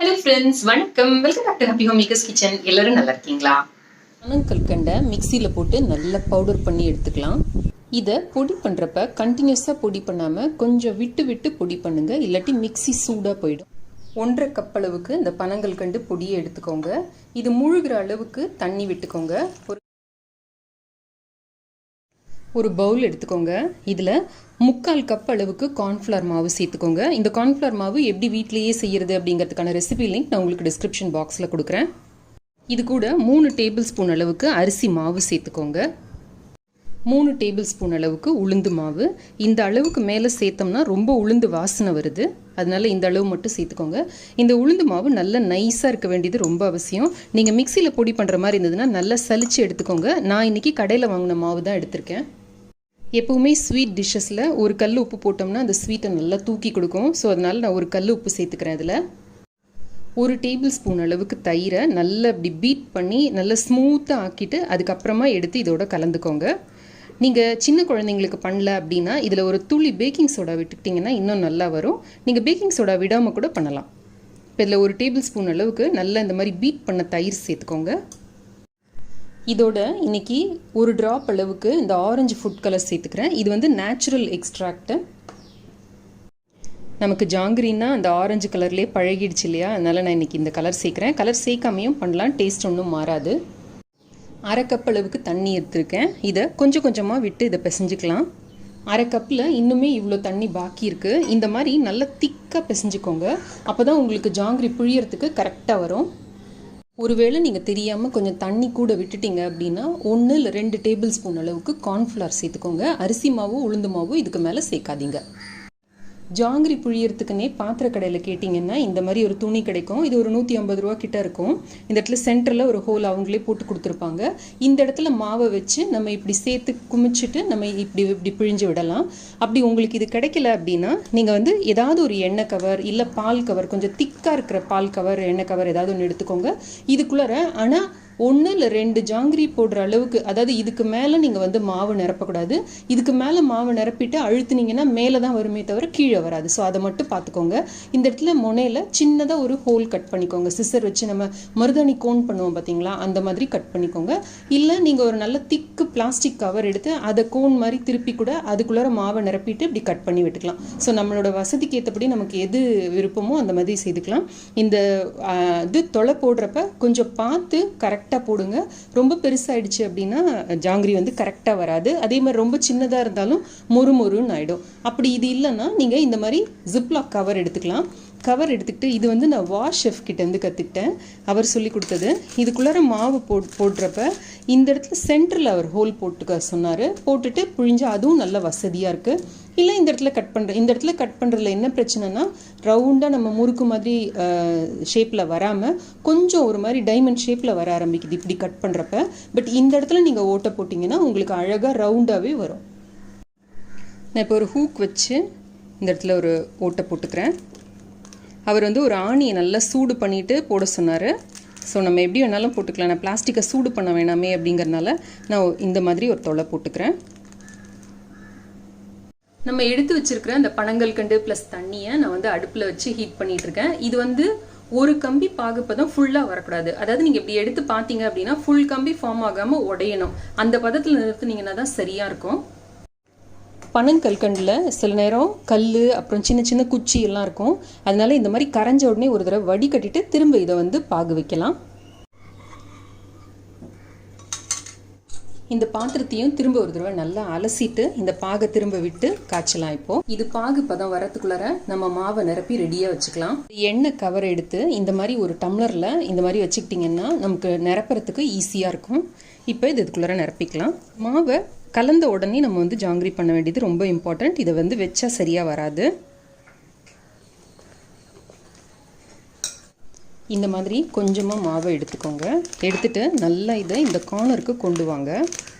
Hello friends வணக்கம். Welcome back to happy home makers kitchen எல்லாரும் நல்லா இருக்கீங்களா? பனங்கற்கண்டை மிக்சியில் போட்டு நல்லா பவுடர் பண்ணி எடுத்துக்கலாம். இதை பொடி பண்ணுறப்ப கண்டினியூஸாக பொடி பண்ணாமல் கொஞ்சம் விட்டு விட்டு பொடி பண்ணுங்க. இல்லாட்டி மிக்ஸி சூடாக போயிடும். ஒன்றரை கப் அளவுக்கு இந்த பனங்கற்கண்டு பொடியை எடுத்துக்கோங்க. இது முழுகிற அளவுக்கு தண்ணி விட்டுக்கோங்க. ஒரு ஒரு பவுல் எடுத்துக்கோங்க. இதில் முக்கால் கப் அளவுக்கு கார்ன்ஃப்ளவர் மாவு சேர்த்துக்கோங்க. இந்த கார்ன்ஃப்ளவர் மாவு எப்படி வீட்லேயே செய்கிறது அப்படிங்கிறதுக்கான ரெசிபி லிங்க் நான் உங்களுக்கு டிஸ்கிரிப்ஷன் பாக்ஸில் கொடுக்குறேன். இது கூட மூணு டேபிள் ஸ்பூன் அளவுக்கு அரிசி மாவு சேர்த்துக்கோங்க. மூணு டேபிள் ஸ்பூன் அளவுக்கு உளுந்து மாவு. இந்த அளவுக்கு மேலே சேர்த்தோம்னா ரொம்ப உளுந்து வாசனை வருது. அதனால இந்த அளவு மட்டும் சேர்த்துக்கோங்க. இந்த உளுந்து மாவு நல்லா நைஸாக இருக்க வேண்டியது ரொம்ப அவசியம். நீங்கள் மிக்சியில் பொடி பண்ணுற மாதிரி இருந்ததுன்னா நல்லா சலித்து எடுத்துக்கோங்க. நான் இன்னைக்கு கடையில் வாங்கின மாவு தான் எடுத்திருக்கேன். எப்போவுமே ஸ்வீட் டிஷ்ஷஸில் ஒரு கல் உப்பு போட்டோம்னா அந்த ஸ்வீட்டை நல்லா தூக்கி கொடுக்கும். ஸோ அதனால் நான் ஒரு கல் உப்பு சேர்த்துக்கிறேன் அதில். ஒரு டேபிள் ஸ்பூன் அளவுக்கு தயிரை நல்லா இப்படி பீட் பண்ணி நல்லா ஸ்மூத்தாக ஆக்கிட்டு அதுக்கப்புறமா எடுத்து இதோட கலந்துக்கோங்க. நீங்கள் சின்ன குழந்தைங்களுக்கு பண்ணல அப்படின்னா இதில் ஒரு துளி பேக்கிங் சோடா விட்டுக்கிட்டிங்கன்னா இன்னும் நல்லா வரும். நீங்கள் பேக்கிங் சோடா விடாமல் கூட பண்ணலாம். இப்போ இதில் ஒரு டேபிள் ஸ்பூன் அளவுக்கு நல்லா இந்த மாதிரி பீட் பண்ண தயிர் சேர்த்துக்கோங்க. இதோட இன்னைக்கு ஒரு ட்ராப் அளவுக்கு இந்த ஆரஞ்சு ஃபுட் கலர் சேர்த்துக்கிறேன். இது வந்து நேச்சுரல் எக்ஸ்ட்ராக்டு நமக்கு ஜாங்கிரின்னா அந்த ஆரஞ்சு கலர்லேயே பழகிடுச்சு இல்லையா? அதனால் நான் இன்னைக்கு இந்த கலர் சேர்க்குறேன். கலர் சேர்க்காமையும் பண்ணலாம் டேஸ்ட் ஒன்றும் மாறாது. அரை கப் அளவுக்கு தண்ணி எடுத்திருக்கேன். இதை கொஞ்சம் கொஞ்சமாக விட்டு இதை பிசைஞ்சுக்கலாம். அரை கப்பில் இன்னுமே இவ்வளோ தண்ணி பாக்கி இருக்குது இந்த மாதிரி நல்லா திக்காக பிசைஞ்சுக்கோங்க. அப்போ தான் உங்களுக்கு ஜாங்கிரி புழியறதுக்கு கரெக்டாக வரும். ஒருவேளை நீங்கள் தெரியாமல் கொஞ்சம் தண்ணி கூட விட்டுட்டீங்க அப்படின்னா ஒன்று இல்லை ரெண்டு டேபிள் ஸ்பூன் அளவுக்கு கார்ன்ஃப்ளவர் சேர்த்துக்கோங்க. அரிசி மாவோ உளுந்து மாவோ இதுக்கு மேலே சேர்க்காதீங்க. ஜாங்கிரி புழியறதுக்குன்னே பாத்திர கடையில் கேட்டிங்கன்னா இந்த மாதிரி ஒரு துணி கிடைக்கும். இது ஒரு நூற்றி ஐம்பது ரூபா கிட்ட இருக்கும். இந்த இடத்துல சென்டரில் ஒரு ஹோல் அவங்களே போட்டு கொடுத்துருப்பாங்க. இந்த இடத்துல மாவை வச்சு நம்ம இப்படி சேர்த்து குமிச்சிட்டு நம்ம இப்படி இப்படி பிழிஞ்சு விடலாம். அப்படி உங்களுக்கு இது கிடைக்கல அப்படின்னா நீங்கள் வந்து ஏதாவது ஒரு எண்ணெய் கவர் இல்லை பால் கவர் கொஞ்சம் திக்காக இருக்கிற பால் கவர் எண்ணெய் கவர் ஏதாவது ஒன்று எடுத்துக்கோங்க. இதுக்குள்ளார ஆனால் ஒன்று இல்லை ரெண்டு ஜாங்கிரி போடுற அளவுக்கு அதாவது இதுக்கு மேலே நீங்கள் வந்து மாவு நிரப்பக்கூடாது. இதுக்கு மேலே மாவு நிரப்பிட்டு அழுத்துனீங்கன்னா மேலே தான் வருமே தவிர கீழே வராது. ஸோ அதை மட்டும் பார்த்துக்கோங்க. இந்த இடத்துல முனையில் சின்னதாக ஒரு ஹோல் கட் பண்ணிக்கோங்க. சிசர் வச்சு நம்ம மருதாணி கோன் பண்ணுவோம் பார்த்தீங்களா அந்த மாதிரி கட் பண்ணிக்கோங்க. இல்லை நீங்கள் ஒரு நல்ல திக்கு பிளாஸ்டிக் கவர் எடுத்து அதை கோன் மாதிரி திருப்பி கூட அதுக்குள்ளார மாவை நிரப்பிட்டு இப்படி கட் பண்ணி விட்டுக்கலாம். ஸோ நம்மளோட வசதிக்கு ஏற்றபடி நமக்கு எது விருப்பமோ அந்த மாதிரி செய்துக்கலாம். இந்த இது தொலை போடுறப்ப கொஞ்சம் பார்த்து கரெக்டாக போடுங்க. ரொம்ப பெருசாயிடுச்சு அப்படின்னா ஜாங்கிரி வந்து கரெக்டாக வராது. அதே மாதிரி ரொம்ப சின்னதாக இருந்தாலும் மொறு மொறுன்னு ஆகிடும் அப்படி இது இல்லைன்னா நீங்கள் இந்த மாதிரி ஜிப்லாக் கவர் எடுத்துக்கலாம். கவர் எடுத்துக்கிட்டு இது வந்து நான் வாஷ் ஷெஃப் கிட்டேருந்து கற்றுக்கிட்டேன் அவர் சொல்லி கொடுத்தது. இதுக்குள்ளார மாவு போட் போடுறப்ப இந்த இடத்துல சென்டரில் அவர் ஹோல் போட்டுக்க சொன்னார். போட்டுட்டு புழிஞ்சு அதுவும் நல்ல வசதியாக இருக்குது இல்லை இந்த இடத்துல கட் பண்ணுற இந்த இடத்துல கட் பண்ணுறதுல என்ன பிரச்சனைனா ரவுண்டாக நம்ம முறுக்கு மாதிரி ஷேப்பில் வராமல் கொஞ்சம் ஒரு மாதிரி டைமண்ட் ஷேப்பில் வர ஆரம்பிக்குது இப்படி கட் பண்ணுறப்ப பட் இந்த இடத்துல நீங்கள் ஓட்டை போட்டிங்கன்னா உங்களுக்கு அழகாக ரவுண்டாகவே வரும். நான் இப்போ ஒரு ஹூக் வச்சு இந்த இடத்துல ஒரு ஓட்டை போட்டுக்கிறேன். அவர் வந்து ஒரு ஆணியை நல்லா சூடு பண்ணிவிட்டு போட சொன்னார். ஸோ நம்ம எப்படி வேணாலும் போட்டுக்கலாம். நான் பிளாஸ்டிக்கை சூடு பண்ண வேணாமே அப்படிங்கிறனால நான் இந்த மாதிரி ஒரு தொலை போட்டுக்கிறேன். நம்ம எடுத்து வச்சிருக்கிற அந்த பனங்கள் கண்டு ப்ளஸ் தண்ணியை நான் வந்து அடுப்பில் வச்சு ஹீட் பண்ணிட்டு இருக்கேன் இது வந்து ஒரு கம்பி பாகுப்பதம் ஃபுல்லாக வரக்கூடாது. அதாவது நீங்கள் இப்படி எடுத்து பார்த்தீங்க அப்படின்னா ஃபுல் கம்பி ஃபார்ம் ஆகாமல் உடையணும். அந்த பதத்தில் நிறுத்துனீங்கன்னா தான் சரியாக இருக்கும். பனங்கற்கண்டில் சில நேரம் கல் அப்புறம் சின்ன சின்ன குச்சி எல்லாம் இருக்கும். அதனால இந்த மாதிரி கரைஞ்ச உடனே ஒரு தடவை வடிகட்டிட்டு திரும்ப இதை வந்து பாகு வைக்கலாம். இந்த பாத்திரத்தையும் திரும்ப ஒரு தடவை நல்லா அலசிட்டு இந்த பாகை திரும்ப விட்டு காய்ச்சலாம் இப்போ. இது பாகு பதம் வரத்துக்குள்ளார நம்ம மாவை நிரப்பி ரெடியாக வச்சுக்கலாம். எண்ணெய் கவர் எடுத்து இந்த மாதிரி ஒரு டம்ளரில் இந்த மாதிரி வச்சுக்கிட்டிங்கன்னா நமக்கு நிரப்புறதுக்கு ஈஸியாக இருக்கும். இப்போ இது இதுக்குள்ளார நிரப்பிக்கலாம். மாவை கலந்த உடனே நம்ம வந்து ஜாங்கிரி பண்ண வேண்டியது ரொம்ப இம்பார்ட்டண்ட் இதை வந்து வச்சா சரியாக வராது. இந்த மாதிரி கொஞ்சமாக மாவை எடுத்துக்கோங்க. எடுத்துகிட்டு நல்லா இதை இந்த கார்னருக்கு கொண்டு வாங்க.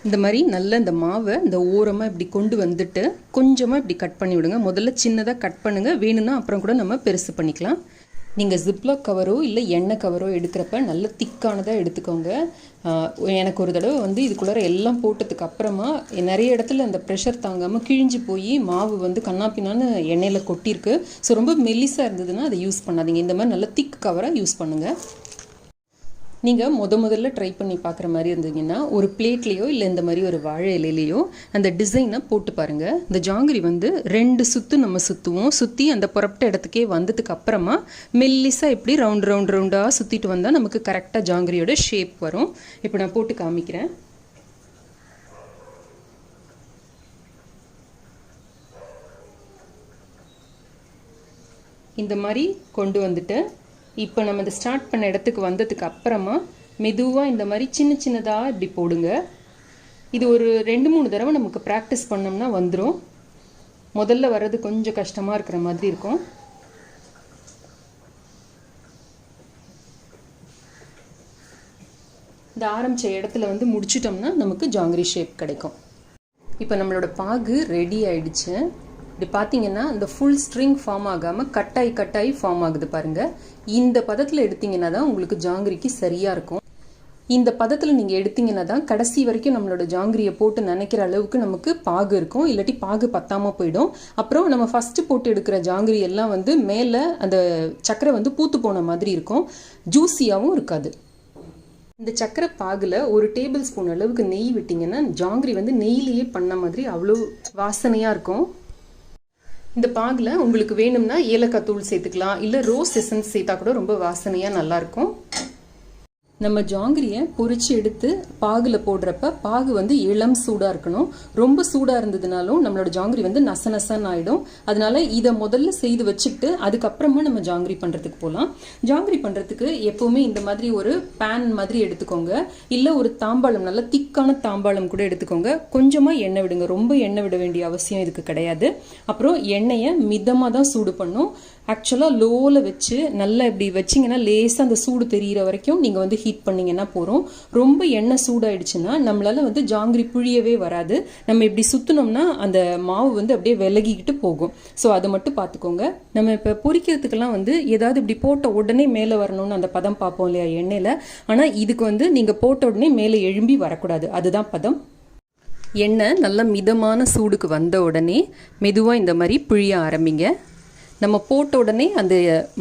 இந்த மாதிரி நல்லா இந்த மாவை இந்த ஓரமாக இப்படி கொண்டு வந்துட்டு கொஞ்சமாக இப்படி கட் பண்ணி விடுங்க. முதல்ல சின்னதாக கட் பண்ணுங்கள் வேணும்னா அப்புறம் கூட நம்ம பெருசு பண்ணிக்கலாம். நீங்கள் ஜிப்லாக் கவரோ இல்லை எண்ணெய் கவரோ எடுக்கிறப்ப நல்ல திக்கானதாக எடுத்துக்கோங்க. எனக்கு ஒரு தடவை வந்து இதுக்குள்ளார எல்லாம் போட்டதுக்கு அப்புறமா நிறைய இடத்துல அந்த ப்ரெஷர் தாங்காமல் கிழிஞ்சு போய் மாவு வந்து கண்ணாப்பினான்னு எண்ணெயில் கொட்டியிருக்கு. ஸோ ரொம்ப மெல்லிஸாக இருந்ததுன்னா அதை யூஸ் பண்ணாதீங்க. இந்த மாதிரி நல்ல திக் கவராக யூஸ் பண்ணுங்கள் நீங்கள் முத முதல்ல ட்ரை பண்ணி பார்க்குற மாதிரி இருந்தீங்கன்னா ஒரு பிளேட்லேயோ இல்லை இந்த மாதிரி ஒரு வாழை இலையிலையோ அந்த டிசைனை போட்டு பாருங்கள் இந்த ஜாங்கிரி வந்து ரெண்டு சுற்று நம்ம சுற்றுவோம் சுற்றி அந்த புறப்பட்ட இடத்துக்கே வந்ததுக்கு அப்புறமா மெல்லிஸாக எப்படி ரவுண்ட் ரவுண்ட் ரவுண்டாக சுற்றிட்டு வந்தால் நமக்கு கரெக்டாக ஜாங்கிரியோட ஷேப் வரும். இப்போ நான் போட்டு காமிக்கிறேன். இந்த மாதிரி கொண்டு வந்துட்டு இப்போ நம்ம இந்த ஸ்டார்ட் பண்ண இடத்துக்கு வந்ததுக்கு அப்புறமா மெதுவாக இந்த மாதிரி சின்ன சின்னதாக இப்படி போடுங்க. இது ஒரு ரெண்டு மூணு தடவை நமக்கு ப்ராக்டிஸ் பண்ணோம்னா வந்துடும் முதல்ல வர்றது கொஞ்சம் கஷ்டமாக இருக்கிற மாதிரி இருக்கும். இந்த ஆரம்பித்த இடத்துல வந்து முடிச்சிட்டோம்னா நமக்கு ஜாங்கிரி ஷேப் கிடைக்கும். இப்போ நம்மளோட பாகு ரெடி ஆயிடுச்சு. இப்படி பார்த்தீங்கன்னா இந்த ஃபுல் ஸ்ட்ரிங் ஃபார்ம் ஆகாமல் கட்டாய் கட்டாய் ஃபார்ம் ஆகுது பாருங்கள் இந்த பதத்தில் எடுத்திங்கன்னா தான் உங்களுக்கு ஜாங்கிரிக்கு சரியாக இருக்கும். இந்த பதத்தில் நீங்கள் எடுத்தீங்கன்னா தான் கடைசி வரைக்கும் நம்மளோட ஜாங்கிரியை போட்டு நினைக்கிற அளவுக்கு நமக்கு பாகு இருக்கும். இல்லாட்டி பாகு பத்தாமல் போயிடும். அப்புறம் நம்ம ஃபஸ்ட்டு போட்டு எடுக்கிற ஜாங்கிரி எல்லாம் வந்து மேலே அந்த சக்கரை வந்து பூத்து போன மாதிரி இருக்கும். ஜூஸியாகவும் இருக்காது. இந்த சக்கரை பாகில் ஒரு டேபிள் ஸ்பூன் அளவுக்கு நெய் விட்டிங்கன்னா ஜாங்கிரி வந்து நெய்லேயே பண்ண மாதிரி அவ்வளோ வாசனையாக இருக்கும். இந்த பாகில் உங்களுக்கு வேணும்னா ஏலக்காய் தூள் சேர்த்துக்கலாம். இல்லை ரோஸ் எசன்ஸ் சேர்த்தா கூட ரொம்ப வாசனையாக நல்லாயிருக்கும் நம்ம ஜாங்கிரியை பொறிச்சு எடுத்து பாகுல போடுறப்ப பாகு வந்து இளம் சூடாக இருக்கணும். ரொம்ப சூடாக இருந்ததுனாலும் நம்மளோட ஜாங்கிரி வந்து நச நசன்னு ஆகிடும் அதனால இதை முதல்ல செய்து வச்சுக்கிட்டு அதுக்கப்புறமா நம்ம ஜாங்கிரி பண்ணுறதுக்கு போகலாம் ஜாங்கிரி பண்ணுறதுக்கு எப்போவுமே இந்த மாதிரி ஒரு பேன் மாதிரி எடுத்துக்கோங்க. இல்லை ஒரு தாம்பாளம் நல்ல திக்கான தாம்பாளம் கூட எடுத்துக்கோங்க. கொஞ்சமாக எண்ணெய் விடுங்க. ரொம்ப எண்ணெய் விட வேண்டிய அவசியம் இதுக்கு கிடையாது. அப்புறம் எண்ணெயை மிதமாக தான் சூடு பண்ணும். ஆக்சுவலாக லோவில் வச்சு நல்லா இப்படி வச்சிங்கன்னா லேசாக அந்த சூடு தெரிகிற வரைக்கும் நீங்கள் வந்து ஹீட் பண்ணிங்கன்னா போகிறோம் ரொம்ப எண்ணெய் சூடாயிடுச்சுன்னா நம்மளால் வந்து ஜாங்கிரி புழியவே வராது. நம்ம இப்படி சுற்றினோம்னா அந்த மாவு வந்து அப்படியே விலகிக்கிட்டு போகும். ஸோ அதை மட்டும் பார்த்துக்கோங்க. நம்ம இப்போ பொரிக்கிறதுக்கெல்லாம் வந்து ஏதாவது இப்படி போட்ட உடனே மேலே வரணும்னு அந்த பதம் பார்ப்போம் இல்லையா எண்ணெயில்? ஆனால் இதுக்கு வந்து நீங்கள் போட்ட உடனே மேலே எழும்பி வரக்கூடாது. அதுதான் பதம். எண்ணெய் நல்ல மிதமான சூடுக்கு வந்த உடனே மெதுவாக இந்த மாதிரி புழிய ஆரம்பிங்க. நம்ம போட்ட உடனே அந்த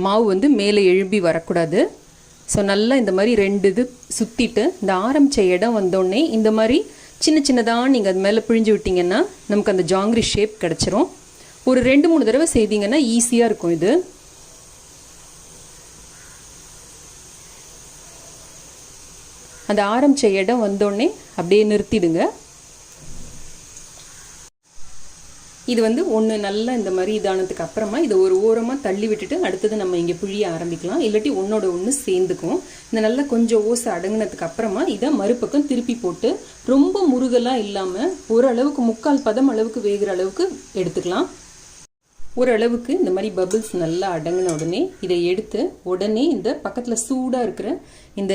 மாவு வந்து மேலே எழும்பி வரக்கூடாது. ஸோ நல்லா இந்த மாதிரி ரெண்டு இது சுற்றிட்டு இந்த ஆரம்பித்த இடம் வந்தோடனே இந்த மாதிரி சின்ன சின்னதாக நீங்கள் அது மேலே பிழிஞ்சு விட்டிங்கன்னா நமக்கு அந்த ஜாங்கிரி ஷேப் கிடச்சிரும். ஒரு ரெண்டு மூணு தடவை செய்தீங்கன்னா ஈஸியாக இருக்கும் இது. அந்த ஆரம்பித்த இடம் வந்தோடனே அப்படியே நிறுத்திடுங்க. இது வந்து ஒன்று நல்லா இந்த மாதிரி இதானதுக்கு அப்புறமா இதை ஒரு ஓரமாக தள்ளி விட்டுட்டு அடுத்தது நம்ம இங்கே புழிய ஆரம்பிக்கலாம். இல்லாட்டி ஒன்னோட ஒன்று சேர்ந்துக்கும். இந்த நல்லா கொஞ்சம் ஓசை அடங்கினதுக்கு அப்புறமா இதை மறுபக்கம் திருப்பி போட்டு ரொம்ப முருகலாக இல்லாமல் ஓரளவுக்கு முக்கால் பதம் அளவுக்கு வேகிற அளவுக்கு எடுத்துக்கலாம். ஓரளவுக்கு இந்த மாதிரி பபிள்ஸ் நல்லா அடங்கின உடனே இதை எடுத்து உடனே இந்த பக்கத்தில் சூடாக இருக்கிற இந்த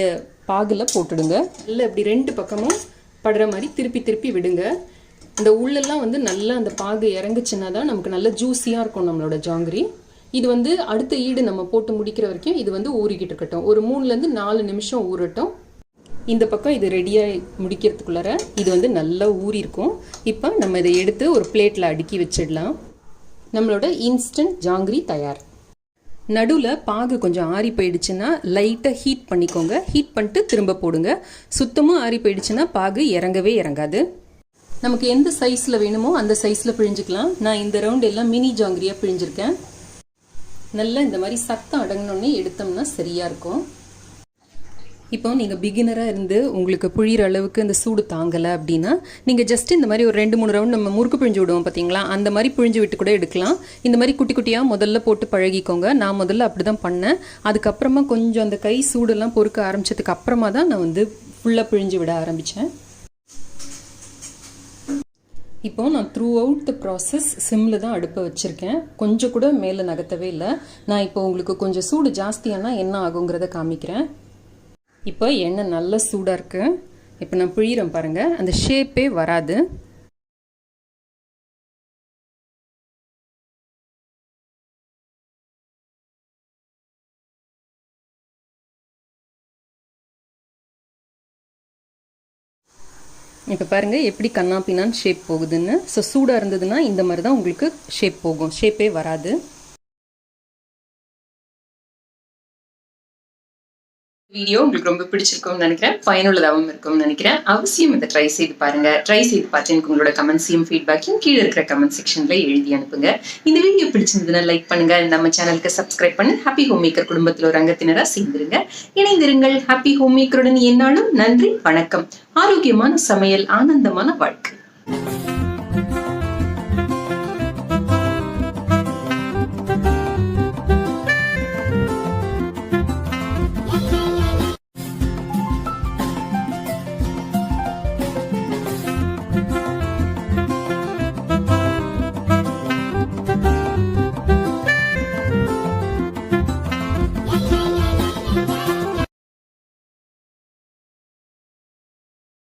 பாகில் போட்டுடுங்க. இல்லை இப்படி ரெண்டு பக்கமும் படுற மாதிரி திருப்பி திருப்பி விடுங்க. இந்த உள்ளெல்லாம் வந்து நல்லா அந்த பாகு இறங்குச்சுன்னா தான் நமக்கு நல்ல ஜூஸியாக இருக்கும் நம்மளோட ஜாங்கிரி. இது வந்து அடுத்த ஈடு நம்ம போட்டு முடிக்கிற வரைக்கும் இது வந்து ஊறிக்கிட்டு இருக்கட்டும். ஒரு மூணுலேருந்து நாலு நிமிஷம் ஊறட்டும். இந்த பக்கம் இது ரெடியாக முடிக்கிறதுக்குள்ளார இது வந்து நல்லா ஊறியிருக்கும் இப்போ நம்ம இதை எடுத்து ஒரு பிளேட்டில் அடுக்கி வச்சிடலாம். நம்மளோட இன்ஸ்டன்ட் ஜாங்கிரி தயார். நடுவில் பாகு கொஞ்சம் ஆறி போயிடுச்சுன்னா லைட்டாக ஹீட் பண்ணிக்கோங்க. ஹீட் பண்ணிட்டு திரும்ப போடுங்க. சுத்தமாக ஆறி போயிடுச்சுன்னா பாகு இறங்கவே இறங்காது. நமக்கு எந்த சைஸில் வேணுமோ அந்த சைஸில் பிழிஞ்சுக்கலாம். நான் இந்த ரவுண்ட் எல்லாம் மினி ஜாங்கிரியாக பிழிஞ்சிருக்கேன். நல்லா இந்த மாதிரி சத்தம் அடங்கினோடனே எடுத்தோம்னா சரியாக இருக்கும். இப்போ நீங்கள் பிகினராக இருந்து உங்களுக்கு புழியிற அளவுக்கு இந்த சூடு தாங்கலை அப்படின்னா நீங்கள் ஜஸ்ட் இந்த மாதிரி ஒரு ரெண்டு மூணு ரவுண்ட் நம்ம முறுக்கு பிழிஞ்சு விடுவோம் பார்த்தீங்களா அந்த மாதிரி பிழிஞ்சு விட்டு கூட எடுக்கலாம். இந்த மாதிரி குட்டி குட்டியாக முதல்ல போட்டு பழகிக்கோங்க. நான் முதல்ல அப்படி தான் பண்ணேன். அதுக்கப்புறமா கொஞ்சம் அந்த கை சூடெல்லாம் பொறுக்க ஆரம்பித்ததுக்கு அப்புறமா தான் நான் வந்து ஃபுல்லாக பிழிஞ்சு விட ஆரம்பித்தேன் இப்போ நான் த்ரூ அவுட் த ப்ராசஸ் சிம்மில் தான் அடுப்பை வச்சுருக்கேன். கொஞ்சம் கூட மேலே நகர்த்தவே இல்லை. நான் இப்போ உங்களுக்கு கொஞ்சம் சூடு ஜாஸ்தியானால் என்ன ஆகுங்கிறத காமிக்கிறேன். இப்போ எண்ணெய் நல்ல சூடாக இருக்குது இப்போ நான் பிழிகிறேன் பாருங்கள் அந்த ஷேப்பே வராது. இப்போ பாருங்கள் எப்படி கண்ணா பின்னான்னு ஷேப் போகுதுன்னு. ஸோ சூடாக இருந்ததுன்னா இந்த மாதிரி தான் உங்களுக்கு ஷேப் போகும். ஷேப்பே வராது. வீடியோ உங்களுக்கு ரொம்ப பிடிச்சிருக்கும்னு நினைக்கிறேன். பயனுள்ளதாகவும் இருக்கும்னு நினைக்கிறேன். அவசியம் இதை ட்ரை செய்து பாருங்க. ட்ரை செய்து பார்த்து எனக்கு உங்களோட கமெண்ட்ஸையும் ஃபீட்பேக்கையும் கீழே இருக்கிற கமெண்ட் செக்ஷன்ல எழுதி அனுப்புங்க. இந்த வீடியோ பிடிச்சிருந்ததுன்னா லைக் பண்ணுங்க. நம்ம சேனலுக்கு சப்ஸ்கிரைப் பண்ணி. ஹாப்பி ஹோம் மேக்கர் குடும்பத்தில் ஒரு அங்கத்தினராக சேர்ந்துருங்க. இணைந்திருங்கள். ஹாப்பி ஹோம் மேக்கருடன் என்னாலும் நன்றி. வணக்கம். ஆரோக்கியமான சமையல். ஆனந்தமான வாழ்க்கை.